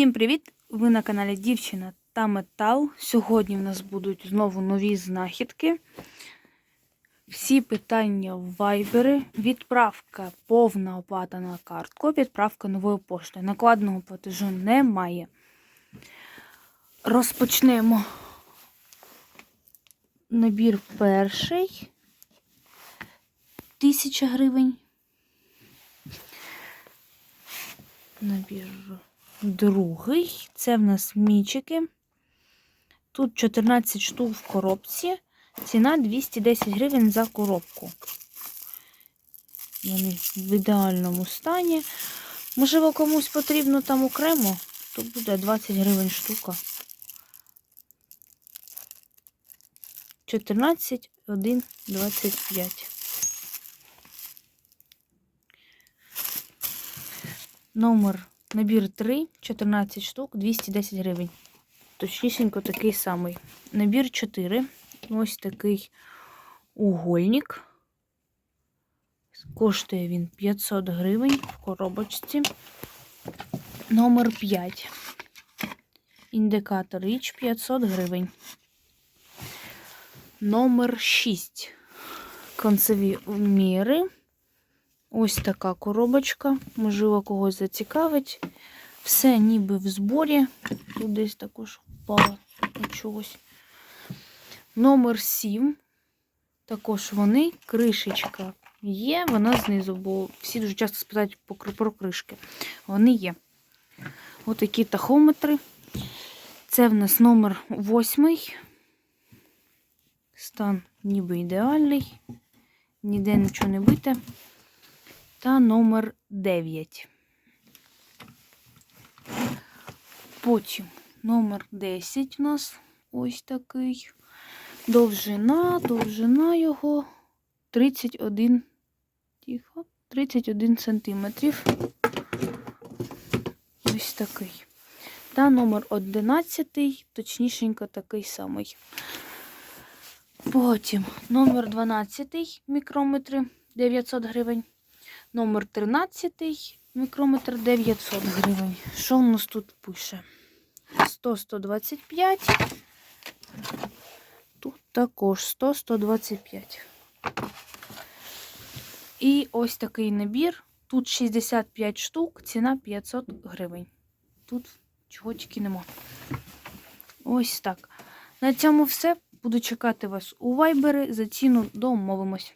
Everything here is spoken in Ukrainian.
Всім привіт! Ви на каналі Дівчина та Метал. Сьогодні в нас будуть знову нові знахідки. Всі питання в вайбери. Відправка повна оплата на картку, відправка новою поштою. Накладного платежу немає. Розпочнемо набір перший. Тисяча гривень. Набір другий. Це в нас мічики. Тут 14 штук в коробці. Ціна 210 гривень за коробку. Вони в ідеальному стані. Можливо, комусь потрібно там окремо, то буде 20 гривень штука. 14, 1, 25. Номер набір 3, 14 штук, 210 гривень. Точнісінько такий самий. Набір 4. Ось такий угольник. Коштує він 500 гривень в коробочці. Номер 5. Індикатор річ 500 гривень. Номер 6. Концеві міри. Ось така коробочка. Можливо, когось зацікавить. Все ніби в зборі. Тут десь також впало чогось. Номер 7. Також вони. Кришечка є. Вона знизу, бо всі дуже часто спитають про кришки. Вони є. Отакі тахометри. Це в нас номер 8. Стан ніби ідеальний. Ніде нічого не бите та номер 9. Потім номер 10 у нас ось такий. Довжина, довжина його 31, тихо, 31 сантиметрів. Ось такий. Та номер 11, точнішенько такий самий. Потім номер 12 мікрометри 900 гривень. Номер 13 мікрометр 900 гривень. Що у нас тут пише? 100-125. Тут також 100-125. І ось такий набір. Тут 65 штук, ціна 500 гривень. Тут чого тільки нема. Ось так. На цьому все. Буду чекати вас у вайбери. За ціну домовимось.